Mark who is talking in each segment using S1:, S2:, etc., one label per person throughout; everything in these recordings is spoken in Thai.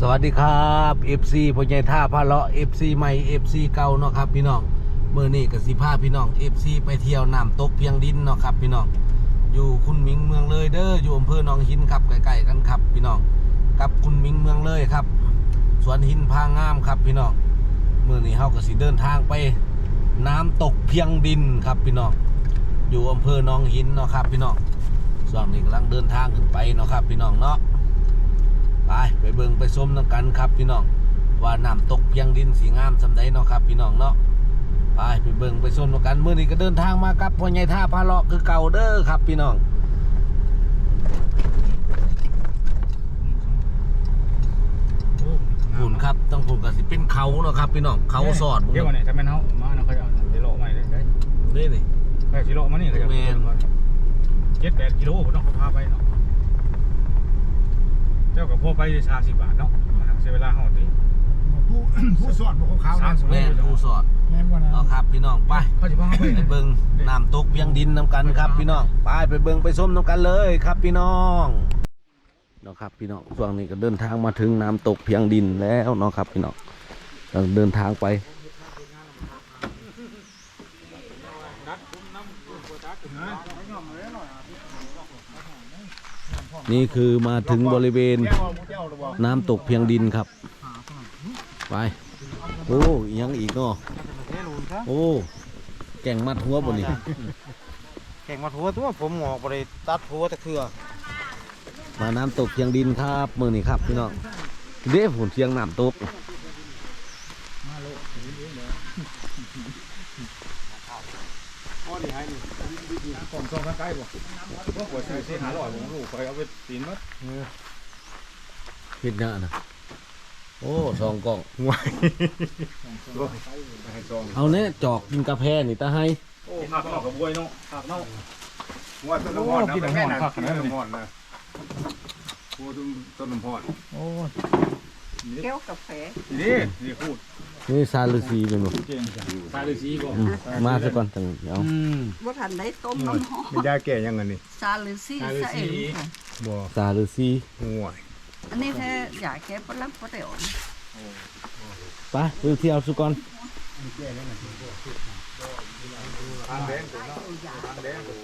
S1: สวัสดีครับ FC พ่อใหญ่ท่าพาเลาะ FC ใหม่ FC เก่าเนาะครับ พี่น้องเมื่อนี้กับสิพาพี่น้อง FC ไปเที่ยวน้ำตกเพียงดินเนาะครับพี่น้องอยู่คุณมิงเมืองเลยเด้ออยู่อำเภอหนองหินครับใกล้ๆกันครับ พี่น้องกับคุณมิงเมืองเลยครับสวนหินพางามครับพี่น้องเมื่อนี้เฮาก็สิเดินทางไปน้ำตกเพียงดินครับพี่น้องอยู่อำเภอหนองหินเนาะครับพี่น้องส่วนนี้กำลังเดินทางขึ้นไปเนาะครับ พี่น้องเนาะ ไปไปเบิ่งไปชมน้ำกันครับพี่น้องว่าน้ำตกเพียงดินสีงามสำใดเนาะครับ พี่น้องเนาะไปไปเบิ่งไปชมน้ำกันเมื่อนี้ก็เดินทางมากับพ่อใหญ่ท่าพาเลาะคือเก่าเด้อครับ พี่น้องหุ่นครับต้องหุ่นก็สิเป็นเขาเนาะครับ พี่น้องเขาสอด
S2: เดี๋ยววันนี้ถ้าแม่นเฮามาเนาะเขาจะเอาไปโลใหม่ได้ได้
S1: นี่นี่
S2: แค่กิโลมานี่เขาจะ
S1: แม่น
S2: เจ็ดแปดกิโลผมต้องเขาพาไปเนาะ เจ้ากับพ่อไปชาสิบบาทเนาะมันเสียเวลาเฮาติ
S3: ผู้ผู้สอนบอกขาวๆ
S2: สา
S3: นะ
S2: มสิบ
S1: แม่นผู้สอด
S3: แม่นบ่นะ
S1: เนาะครับพี่น้องไป
S2: เขาจะพาไป
S1: ไปเบิ่งน้ำตกเพียงดินน้ำกันครับพี่น้องไปไปเบิ่งไปส้มน้ำกันเลยครับพี่น้องเนาะครับพี่น้องช่วงนี้ก็เดินทางมาถึงน้ำตกเพียงดินแล้วเนาะครับพี่น้องเราเดินทางไป นี่คือมาถึงบริเวณน้ำตกเพียงดินครับ ไป โอ้อิหยังอีกเนาะโอ้แก่งมัดหัวบนนี่
S3: แข่งมาทัวตัวผมงอกบ่ได้ตัดทัวตะเคือ
S1: มาน้ำตกเพียงดินครับมือนี่ครับพี่น้องเด้ผุนเชียงน้ำตก
S2: พ่อดีให้นี่ผมส่งใกล้ๆบ่พวกหัวซื้อสิหาร้อยผมลูกไปเอาไปตีนมัด
S1: พิดหน้านะโอ้สองกล่อง
S2: ให้ซอง
S1: เอาเนี่ยจอกกินกาแฟนี่ตาให้
S2: โอ้ผักนอกกับบวยเนาะผักเนาะ
S3: ว่าต้นน้ำพอดนะ
S2: กินน้ำพอดครับ
S3: กินน้ำพอดนะโอ้ต้นต้นน้ำพอด
S2: โอ้
S4: แก้วกาแฟ
S2: นี่นี่พูด
S1: นี่ซาลูซีเป็นบ่
S2: เก่งตายเลยสีบ่
S1: อืมมาซะก่อนจังเดี๋ยว
S2: อืม
S4: ว่าทันได้ต้มน้ำหอม
S3: ไม่ได้แก่ยังไงนี่
S4: ซาลือซี่
S2: ซาลือ
S4: ซาเอ
S2: ซี่
S4: งค่ะ
S3: บ่
S1: ซาลูซี
S3: ห่วย
S4: อันนี้แค่อยากแก้ปลักปะเดี๋ยวนะ
S1: ไปไปเที่ยวสุก่อน
S3: ทางแดงตัวเนาะทางแดงตัว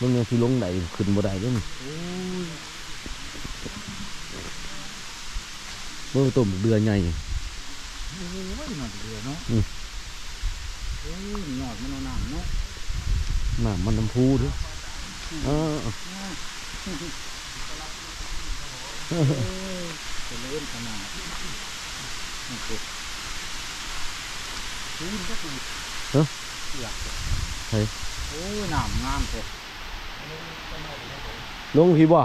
S1: มันยังสิลงไหนขึ้นบ่ได้เด้อนี่เมื่อต้มเดือใหญ่
S2: โอ้ยหนอดเดือเนาะ
S1: อืม
S2: โอ้ยหนอดมันเอาน้ำเนาะ
S1: น้ำมันน้ำพูเด้วยเออ
S2: จะเล่นขนาดโอ้โหคูณก็คืออยากโอ้ยน้ำงามแท้
S1: ลงพี่บ่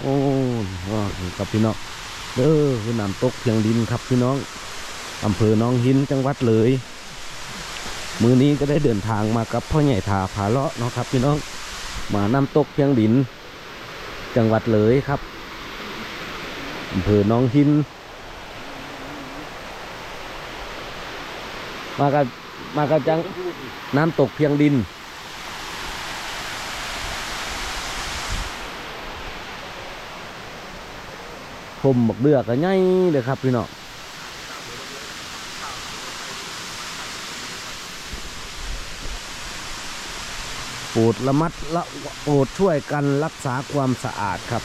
S1: โอ้กับพี่น้องเด้อคือน้ำตกเพียงดินครับพี่น้องอำเภอหนองหินจังหวัดเลย มือนี้ก็ได้เดินทางมากับพ่อใหญ่ทาผาเลาะเนาะครับ พี่น้องมาน้ำตกเพียงดิน จังหวัดเลยครับอำเภอหนองหิน มากับมากับจังน้ำตกเพียงดิน ผมบักเดือกก็ง่ายเลยครับพี่น้องโปรดระมัดละโปรดช่วยกันรักษาความสะอาดครับ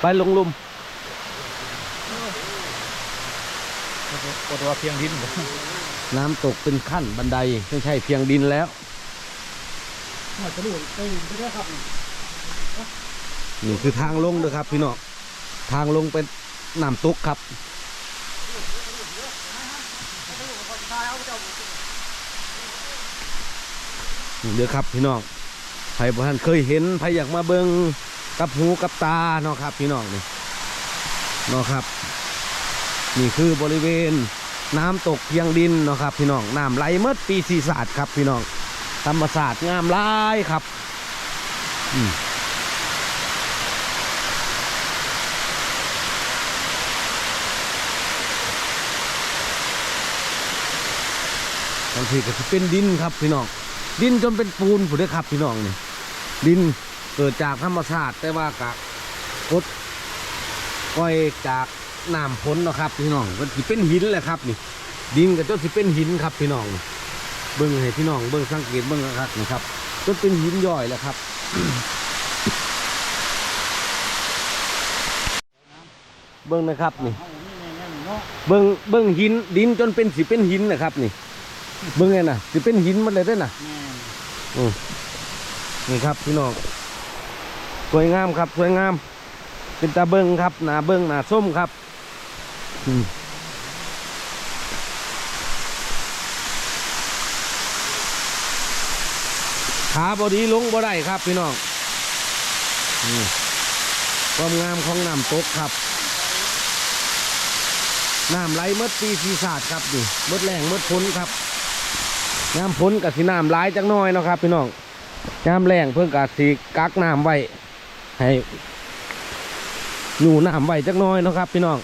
S1: ไปลงลุม
S2: ปวดว่าเพียงดิน
S1: น้ำตกเป็นขั้นบันไดไม่ใช่เพียงดินแล้ว
S2: มาจะดูไปไปได้ครับ
S1: นี่คือทางลงเด้อครับ พี่น้องทางลงเป็นน้ำตกครับนี่เด้อครับพี่น้องใครบ่ทันเคยเห็นใครอยากมาเบิงกับหูกับตาเนาะครับ พี่น้องนี่เนาะครับ นี่คือบริเวณน้ำตกเพียงดินนะครับ พี่น้องน้ำไหลเมื่อปีศีศาสตร์ครับ พี่น้องธรรมศาสตร์งามหลายครับอืมบางทีก็จะเป็นดินครับพี่น้อง ดินจนเป็นปูนผู้ได้ครับพี่น้องนี่ดินเกิดจากธรรมชาติแต่ว่ากะกดก้อยจาก น้ำพ้นเนาะครับพี่น้องมันสิเป็นหินแหละครับนี่ ดินกับจนสิเป็นหินครับพี่น้องเบิ้งให้พี่น้องเบิ้งสังเกตเบิ้งครับนะครับจนเป็นหินย่อยแล้วครับเบิ้งนะครับนี่
S3: เบิ้
S1: งเบิ้งหินดินจนเป็นสิเป็นหินนะครับ นี่ เบิ้งไงน่ะสิเป็นหินมันเลยได้น่ะ
S3: นี่
S1: ครับพี่น้องสวยงามครับสวยงาม เป็นตาเบิ้งครับหนาเบิ้งหนาส้มครับ อืมขาบอดีลงบ่ได้ครับพี่น้องนี่ความงามของน้ำตกครับน้ำไหลเมดปีศีศาสตร์ครับนี่เมดแรงเมดพ้นครับน้ำพ้นกับสีน้ำร้ายจักน้อยเนาะครับ พี่น้องน้ำแรงเพิ่งกับสีกักน้ำไว้ให้อยู่น้ำไว้จักน้อยเนาะครับ พี่น้อง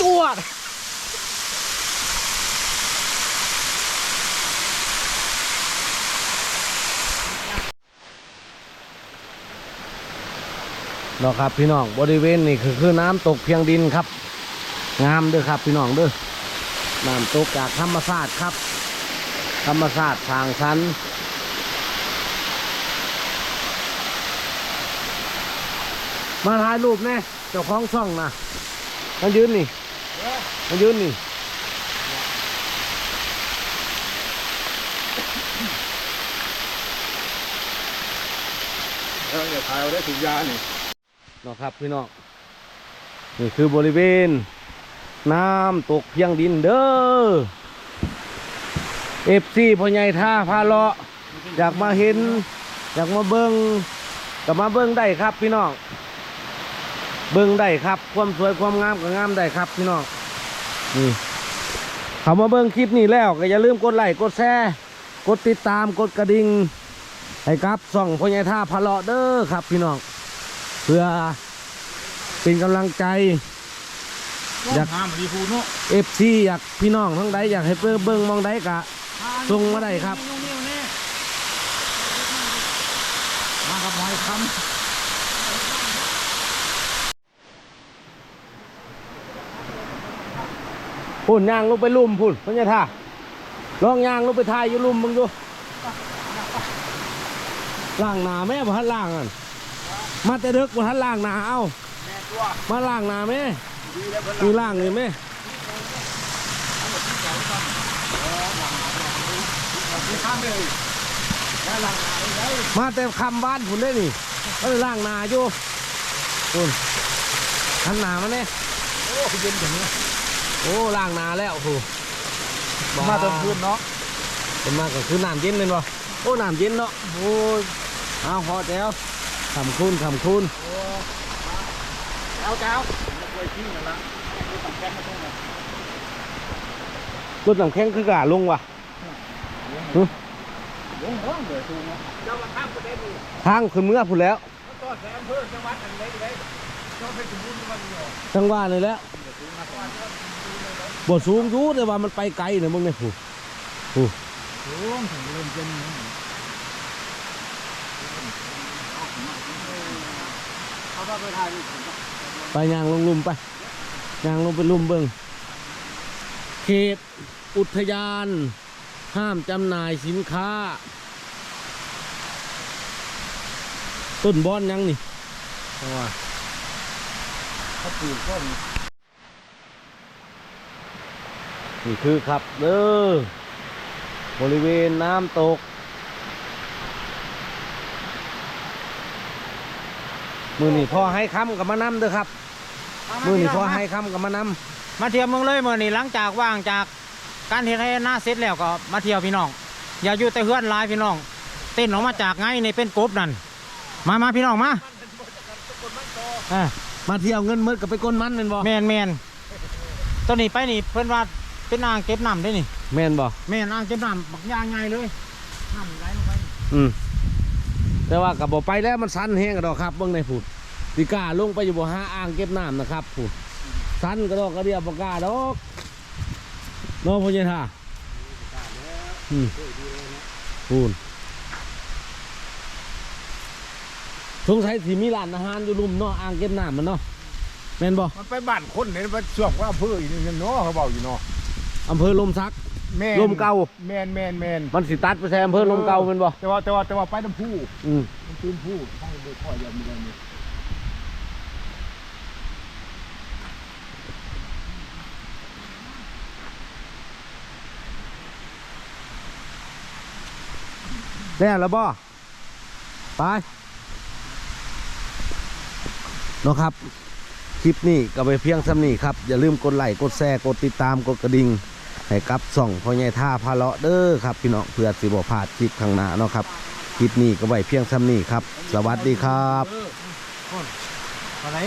S1: ตัวจ เนาะครับ พี่น้องบริเวณนี่คือคือน้ำตกเพียงดินครับ งามด้อครับ พี่น้องด้อน้ำตกจากธรรมศาสตร์ครับ ธรรมศาสตร์ทางชั้นมาถ่ายรูปแน่เจ้าของช่องนะมายืนนี่มายืนนี่
S2: เอออย่าถ่ายเอาได้ถุงยานี่
S1: นะครับพี่น้องนี่คือบริเวณ น้ำตกเพียงดินเด้อเอฟซีพ่อใหญ่ท่าพาเลาะอยากมาเห็น อยากมาเบิงก็มาเบิงได้ครับพี่น้องเบิงได้ครับความสวยความงามก็งามได้ครับพี่น้องนี่เขามาเบิงคลิปนี้แล้วก็อย่าลืมกดไลค์กดแชร์กดติดตามกดกระดิ่งให้ครับส่องพ่อใหญ่ท่าพาเลาะเด้อครับพี่น้อง พื่อเป็นกำลังใจ อยาก
S2: ห้ามดีพูเนาะ
S1: เอฟซีอยากพี่น้องทั้งใดอยากให้เบิ่งเบิ่งมองใดกะ ส่งมาได้ครับ
S3: นิ้วๆนี่มาครับหมอยค
S1: พุ่นย่างลงไปลุ่มพุ่นพญาท่าลองย่างลงไปทายอยู่ลุ่มมึงดูล่างหนาแม่บ่ทันล่างอะ มาแต่เด็กบ่ทันล่างหนาเอ้ามาล่างหนาแม่มีล่างเลยแม่
S2: ข้ามเลยได้หลังไหนได้
S1: มาแต่คำบ้านพุ่นได้นี่ก็เลยล่างหนาอยู่พุ่นทันหนามาเนี่ย
S2: โอ้เย็นอย่างนี้
S1: โอ้ล่างหนาแล้วโอ้โห
S2: มาเติมคืนเนาะ
S1: เป็นมากก็คือน้ำเย็นเลยบ่โอ้น้ำเย็นเนาะโอ้ยเอาพอแจ้ว คำคูณคำคูณ
S2: เอาเจ้าไปทิ้งกันละตัดแก๊สมาตรงไหน
S1: รถน้ำแข็งคือกาลงว่ะ
S2: ลงห้องเลยทูเนาะเจ้ามาข้ามประเด็นนี้
S1: ทางขึ้นเมื่อพุ่นแล้ว
S2: ก็แซมเพิ่มจังหวัดอันเล็กเล็กเจ้าไปถึงบุญวันนี้
S1: จังหวะนี่แหล้วบ่สูงอยู่แต่ว่ามันไปไกลเนี่ยมึงเนี่ยผู้
S2: สูงถึงเริ่มเย็น เขาก็ไปถ่าย
S1: ไปยางลงลุมไปยางลงไปลุมเบิงเขตอุทยาน ห้ามจำหน่ายสินค้า ต้นบอนยังนี่จังหวะ
S2: เขาปลูกก็มี
S1: นี่คือครับเด้อบริเวณน้ำตก มือนี่พอให้คำกับมานำเด้อครับำมือนี่
S3: พี่
S1: พอ
S3: น้ง
S1: ให้คำกับมาน
S3: มาเที่ยวเมืองเลยมื่อนี่หลังจากว่างจากการเฮ็ดให้หน้าเสร็จแล้วก็มาเที่ยวพี่น้อง อย่าอยู่แต่เฮือนหลายพี่น้อง เต้นออกมาจากไงในเป็นกบนั่นมามาพี่น้องมาเอ่า
S1: มาเที่ยวเงินมืดกับไปก้นมันแม่นบ่
S3: แมนแมนตัวนี้ไปนี่เพิ่นว่าเป็นอ่างเก็บน้ำได้นี่
S1: แม่นบ่
S3: แม่นอ่างเก็บน้ำบักยางไงเลยน้ำไหลลงไป
S1: อืม แต่ว่ากับบ่ไปแล้วมันสั้นแห้งกระดอกครับเบิ่งในผูดสิกล้าลงไปอยู่บ่หาอ่างเก็บน้ำนะครับผูดสั้นกระดอกกระเดียบบ่กล้าดอกเน้องพ่อใหญ่ท่าอืมพูนสงสัยสิมีร้านอาหารอยู่รุมเนาะอ่างเก็บน้ำมันเนาะแม่นบ่
S5: มันไปบ้านคนเนี่ยมันช่วงว่าอำเภออีกนี่เนาะเขาบอกอยู่เนาะ
S1: อำเภอลมซัก
S5: แม่น
S1: ลมเก่า
S5: แมนแมนแมน
S1: มันสิตัดไปแซมอำเภอลมเก่าแม่นบ่
S5: แต่ว่าแต่ว่าแต่ว่าไปน้ำผู้
S1: อืม
S5: มันตื้นผู้ทางเด็กข่อยยังมีอะไรนี่
S1: แล้วแล้วบ่ไปเนาะครับ คลิปนี้ก็ไปเพียงสำนีครับ อย่าลืมกดไลค์กดแชร์กดติดตามกดกระดิ่ง ให้กับส่องพ่อใหญ่ท่าพาเลาะเด้อครับพี่น้องเพื่อสิบอพลาดคลิปข้างหน้าเนาะครับคลิปนี้ก็ไว้เพียงซ้ำนีครับ สวัสดีครับ
S3: อะไร